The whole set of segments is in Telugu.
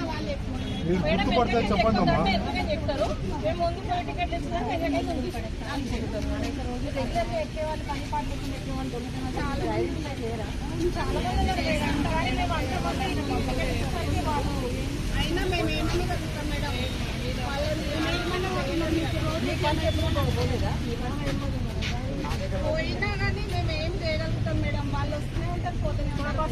గుర్తు పడితే చెప్పండి. అమ్మా చెప్తారు మేము ముందు పోయి టికెట్ ఇచ్చినా రెగ్యులర్గా ఎక్కే వాళ్ళు పని పాటలు ఎక్కే వాళ్ళు చాలా చాలా మంది కానీ మేము అంతమంది వాళ్ళు అయినా మేము ఏమని కలుగుతాం మేడం వాళ్ళని మీ పని ఎప్పుడు పోయినా కానీ మేము ఏం చేయగలుగుతాం మేడం వాళ్ళు వస్తూనే ఉంటారు పోతూనే ఉంటారు మీరు అనలేము మేడం కు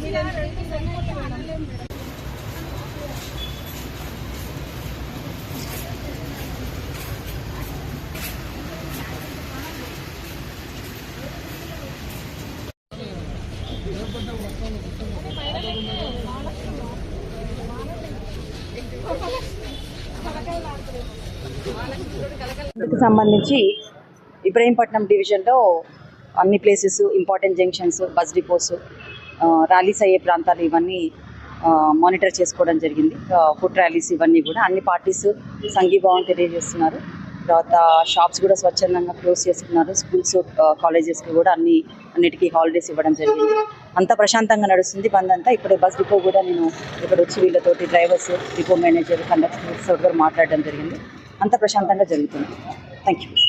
సంబంధించి ఇబ్రహీంపట్నం డివిజన్లో అన్ని places important junctions bus depots rallies అయ్యే ప్రాంతాలు ఇవన్నీ మానిటర్ చేసుకోవడం జరిగింది. ఫుడ్ ర్యాలీస్ ఇవన్నీ కూడా. అన్ని పార్టీస్ సంఘీభావం తెలియజేస్తున్నారు. తర్వాత షాప్స్ కూడా స్వచ్ఛందంగా క్లోజ్ చేసుకున్నారు. స్కూల్స్ కాలేజెస్కి కూడా అన్ని అన్నిటికీ హాలిడేస్ ఇవ్వడం జరిగింది. అంతా ప్రశాంతంగా నడుస్తుంది బంద్ అంతా. ఇప్పుడు బస్ డిపో కూడా నేను ఇక్కడ వచ్చి వీళ్ళతోటి డ్రైవర్స్ డిపో మేనేజర్ కండక్టర్స్ కూడా మాట్లాడడం జరిగింది. అంత ప్రశాంతంగా జరుగుతుంది. Thank you